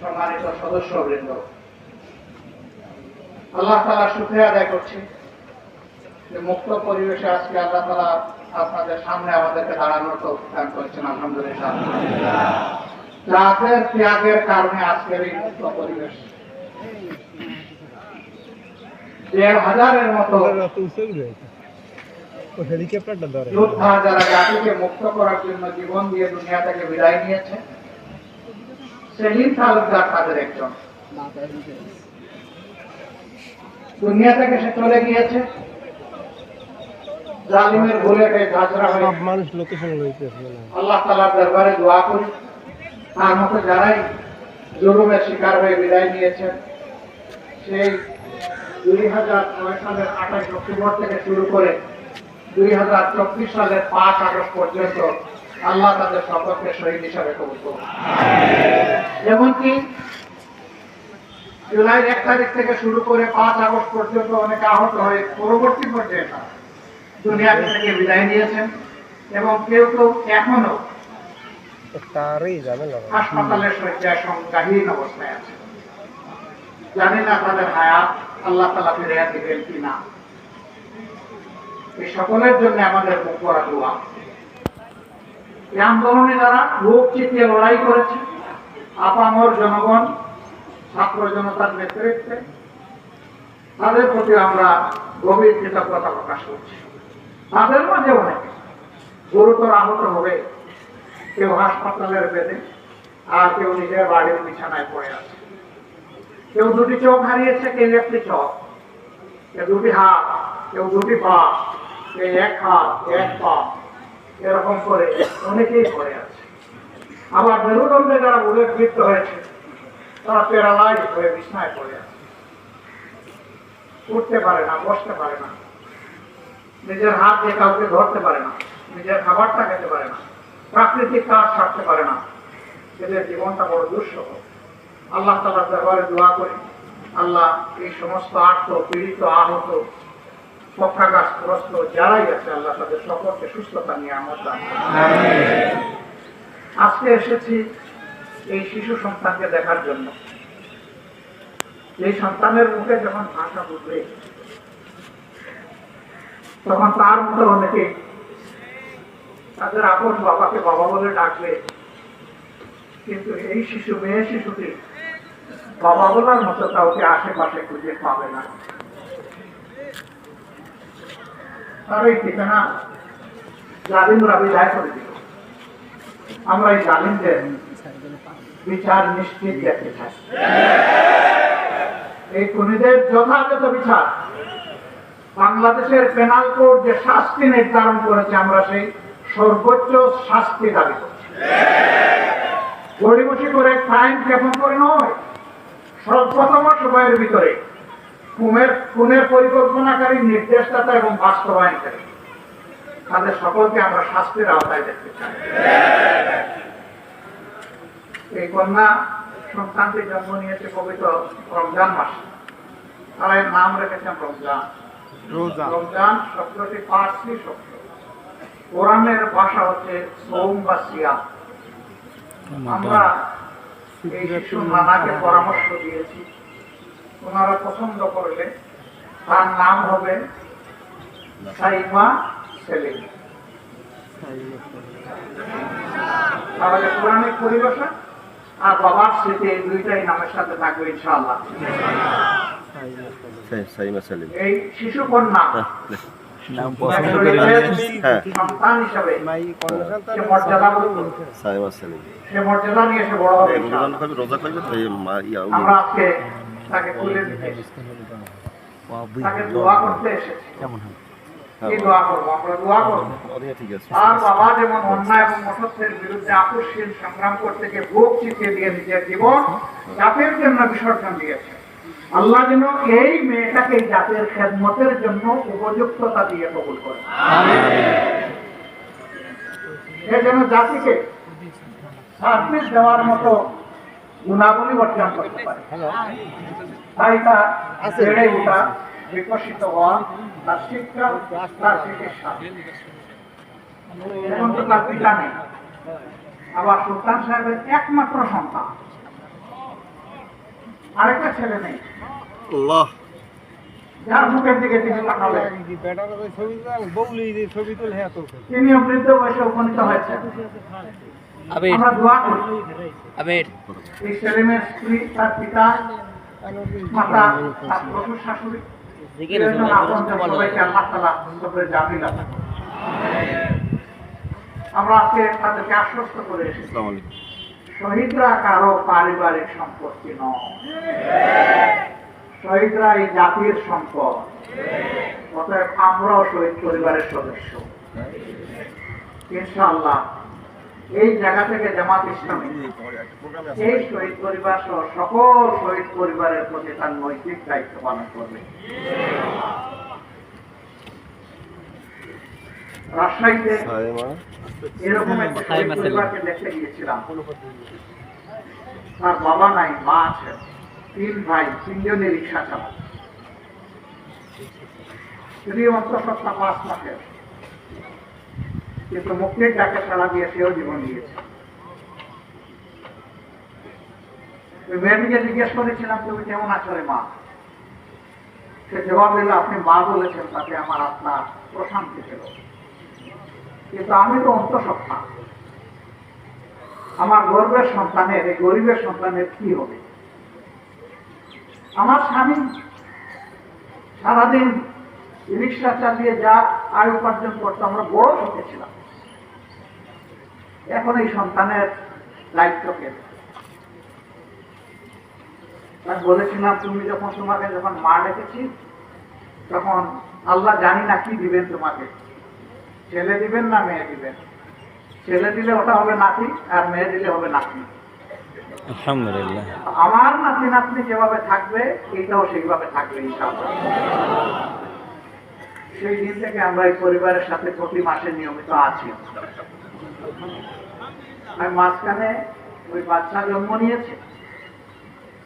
সম্মানিত সদস্যবৃন্দ আল্লাহ তালা সুখে আদায় করছি যে মুক্ত পরিবেশে আজকে আল্লাহ তালা আপনাদের সামনে আমাদেরকে দাঁড়ানোর তো দান করেছেন আলহামদুলিল্লাহ। যাদের ত্যাগের কারণে আজকের এই মুক্ত পরিবেশ। দেড় হাজারের মতো যোদ্ধা যারা জাতিকে মুক্ত করার জন্য জীবন দিয়ে দুনিয়া থেকে বিদায় নিয়েছে সেলিম তালুকদার তাদের একজন। দুনিয়া থেকে সে চলে গিয়েছে। জালিমের ভুলে হয়ে মানুষ লোকেশন আল্লাহ তালার দরবারে দোয়া করি। তার মতো যারাই জুলুমের শিকার হয়ে বিদায় নিয়েছেন সেই দুই হাজার নয় সালের আঠাশ অক্টোবর থেকে শুরু করে দুই হাজার চব্বিশ সালের পাঁচ আগস্ট পর্যন্ত আল্লাহ তাদের সকলকে শহীদ হিসাবে কবুল করুন। এমনকি জুলাই এক তারিখ থেকে শুরু করে পাঁচ আগস্ট পর্যন্ত অনেকে আহত হয়ে পরবর্তী পর্যায়ে দুনিয়া থেকে বিদায় নিয়েছেন এবং কেউ কেউ এখনও হাসপাতালের শয্যায় সংজ্ঞাহীন অবস্থায় আছে। জানি না তাদের হায়াত আল্লাহ তালা ফিরে দিবেন কি না এই সকলের জন্য আমাদের মুখ করা দোয়া। এই আন্দোলনে যারা বুক চিতিয়ে লড়াই করেছে। আপামর জনগণ, ছাত্র জনতার নেতৃত্বে, তাদের প্রতি আমরা গভীর কৃতজ্ঞতা প্রকাশ করছি। তাদের মাঝে অনেকে গুরুতর আহত হবে কেউ হাসপাতালের বেদে আর কেউ নিজের বাড়ির বিছানায় পড়ে আছে। কেউ দুটি চোখ হারিয়েছে, কেউ একটি চোখ। কেউ দুটি হাত, কেউ দুটি পা, কেউ এক হাত এক পা। এরকম করে অনেকেই পড়ে আছে। আবার মেরুদণ্ডে যারা উল্লেখৃত হয়েছে, তারা প্যারালাইজ হয়ে বিছানায় পড়ে আছে। উঠতে পারে না, বসতে পারে না। নিজের হাত দিয়ে কাউকে ধরতে পারে না, নিজের খাবারটা খেতে পারে না, প্রাকৃতিক কাজ ছাড়তে পারে না। এদের জীবনটা বড় দুঃসহ। আল্লাহ তালা দরবারে দোয়া করি, আল্লাহ এই সমস্ত আর্থ পীড়িত, আহত পক্ষাঘাতগ্রস্ত যারাই আছে, আল্লাহ তাদের সকলকে সুস্থতা নিয়ে আমার আজকে এসেছি এই শিশু সন্তানকে দেখার জন্য। এই সন্তানের মুখে যখন ভাষা বুঝবে, তখন তার মতো অনেকে তাদের আপন বাবাকে বাবা বলে ডাকবে কিন্তু এই শিশু, মেয়ে শিশুটি বাবা বলার মতো কাউকে আশেপাশে খুঁজে পাবে না। তার এই ঠিকানা করে দিল। আমরা এই জালিমদের বিচার নিশ্চিত দেখতে এই খুনিদের যথাযথ বিচার বাংলাদেশের পেনাল কোড যে শাস্তি নির্ধারণ করেছে, আমরা সেই সর্বোচ্চ শাস্তি দাবি করছি। করে ক্রাইম জ্ঞাপন করে নয় স্বল্পতম সময়ের ভিতরে খুনের খুনের পরিকল্পনাকারী নির্দেশদাতা এবং বাস্তবায়নকারী। তাদের সকলকে আমরা শাস্তির আওতায় দেখতে চাই। এই কন্যা সন্তানটি জন্ম নিয়েছে পবিত্র রমজান মাসে। তারা এর নাম রেখেছেন রমজান। রমজান শব্দটি পার্সি শব্দ। কোরআনের ভাষা হচ্ছে সোম বা সিয়াম। আমরা এই শিশু নানাকে পরামর্শ দিয়েছি। ওনারা পছন্দ করলে তার নাম হবে সাইমা সেলিম। তাহলে কোরআনিক পরিভাষা আর বাবার স্মৃতি এই দুইটাই নামের সাথে থাকবে ইনশাআল্লাহ। এই শিশু কন্যা। হ্যাঁ। সন্তান হিসাবে। সে মর্যাদা বলতো সাইমা সালিম। সে মর্যাদা নিয়ে সে বড় হবে আমরা আজকে তাকে তুলে দিতে তাকে দোয়া করতে এসেছি। কি দোয়া করব? আমরা দোয়া করব। ওদিকে ঠিক আছে। আর বাবা যেমন অন্যায় এবং মতত্বের বিরুদ্ধে আকস্মিক সংগ্রাম করতে গিয়ে বুক চিতিয়ে দিয়ে নিজের জীবন জাতের জন্য বিসর্জন দিয়েছে। আল্লাহ যেন এই মেয়েটাকে জাতের খেদমতের জন্য উপযুক্ততা দিয়ে কবুল করে। এ যেন জাতিকে সার্ভিস দেওয়ার মতো গুণাবলী অর্জন করতে পারে। তাই তার বেড়ে ওঠা বিকশিত হওয়া তার শিক্ষা তার চিকিৎসা এখন তো তার পিতা নেই আবার সুলতান সাহেবের একমাত্র সন্তান। আরেকটা ছেলে নেই। আল্লাহ। যার মুখের দিকে তিনি তাকালেন। ছবি তুল বউলি যে ছবি তুল হ্যাঁ তো তিনিও বৃদ্ধ বয়সে উপনীত হয়েছে আবির। আবির। এই স্ত্রী তার পিতা মাতা তার শ্বশুর শাশুড়ি। আমরা আজকে তাদেরকে আশ্বস্ত করে শহীদরা কারও পারিবারিক সম্পত্তি নয়। শহীদরা এই জাতির সম্পদ। অতএব আমরাও শহীদ পরিবারের সদস্য। ইনশাআল্লাহ এই জায়গা থেকে জামাত ইসলামী এই শহীদ পরিবার সহ সকল শহীদ পরিবারের প্রতি তার নৈতিক দায়িত্ব পালন করবে। রাজশাহীতে এরকম। পরিবারকে দেখতে গিয়েছিলাম। তার বাবা নাই মা আছে তিন ভাই তিনজনে রিক্সা চালায় স্ত্রী অন্তঃসত্ত্বা পাঁচ মাসের কিন্তু মুক্তির ডাকে সাড়া দিয়ে সেও জীবন দিয়েছে। মেয়েটিকে জিজ্ঞেস করেছিলাম, তুমি কেমন আছো রে মা? সে জবাব দিল, আপনি মা বলেছেন, তাতে আমার আপনার প্রশান্তি ছিল। কিন্তু আমি তো অন্তঃসত্ত্বা। আমার গর্বের সন্তানের, এই গরিবের সন্তানের কি হবে? আমার স্বামী সারাদিন রিক্সা চালিয়ে যা আয় উপার্জন করতো, আমরা বড় শিখেছিলাম এখন এই সন্তানের দায়িত্ব কে আমি বলেছিলাম তুমি যখন তোমাকে যখন মা ডেকেছি তখন আল্লাহ জানি না কি দিবেন তোমাকে। ছেলে দিবেন না মেয়ে দিবেন? ছেলে দিলে ওটা হবে নাতি আর মেয়ে দিলে হবে আলহামদুলিল্লাহ। আমার নাতি নাতনি যেভাবে থাকবে এইটাও সেইভাবে থাকবে সেই দিন থেকে আমরা এই পরিবারের সাথে প্রতি মাসে নিয়মিত আছি। আমি মাঝখানে ওই বাচ্চা জন্ম নিয়েছে।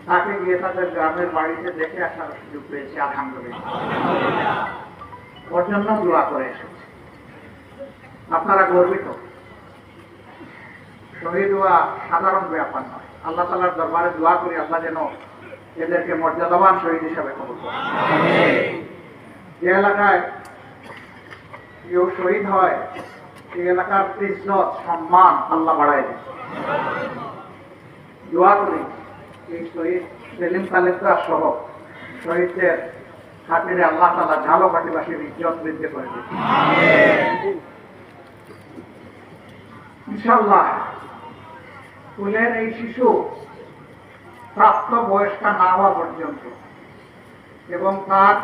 তাকে গিয়ে তাদের গ্রামের বাড়িতে দেখে আসার সুযোগ পেয়েছি আলহামদুলিল্লাহ। ওর জন্য দোয়া করে এসেছি। আপনারা গর্বিত। শহীদ হওয়া সাধারণ ব্যাপার নয়। আল্লাহ তালার দরবারে দোয়া করি আল্লাহ যেন এদেরকে মর্যাদাবান শহীদ হিসাবে কবুল যে এলাকায় কেউ শহীদ হয় সেই এলাকার ইজ্জত সম্মান আল্লাহ বাড়ায় দেয় দোয়া করি এই শহীদ সেলিম তালেকার সহ শহীদদের খাতিরে আল্লাহ তালা ঝালকাঠিবাসীর ইজ্জত বৃদ্ধি করে ইনশাল্লাহ ফুলের এই শিশু প্রাপ্ত বয়স্কা না হওয়া পর্যন্ত এবং তার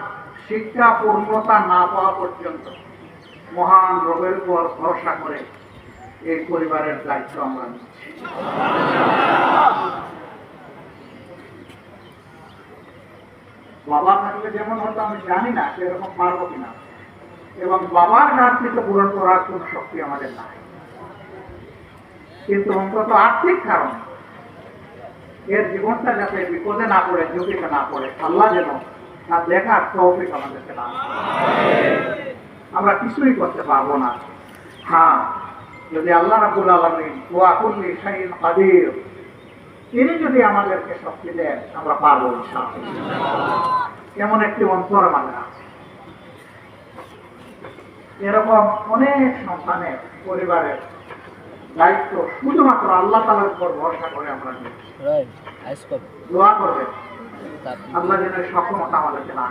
শিক্ষা পূর্ণতা না পাওয়া পর্যন্ত মহান রোগের উপর ভরসা করে এই পরিবারের দায়িত্ব আমরা নিচ্ছি। বাবা থাকলে যেমন হতো, আমি জানি না সেরকম পারব কিনা। এবং বাবার ঘাটতিকে পূরণ করার কোন শক্তি আমাদের নাই। কিন্তু অন্তত আর্থিক কারণ এর জীবনটা যাতে বিপদে না পড়ে, ঝুঁকিতে না পড়ে, আল্লাহ যেন তার দেখার তৌফিক আমাদেরকে না আমরা কিছুই করতে পারব না। হ্যাঁ যদি আল্লাহ রাবুল আলমী ওয়া কুল্লি শাইইন কাদির তিনি যদি আমাদেরকে শক্তি দেন আমরা পারব এমন একটি অন্তর আমাদের আছে। এরকম অনেক সন্তানের পরিবারের দায়িত্ব শুধুমাত্র আল্লাহ তালার উপর ভরসা করে আমরা দোয়া করবে তারপর। আল্লাহ যেন সক্ষমতা আমাদেরকে না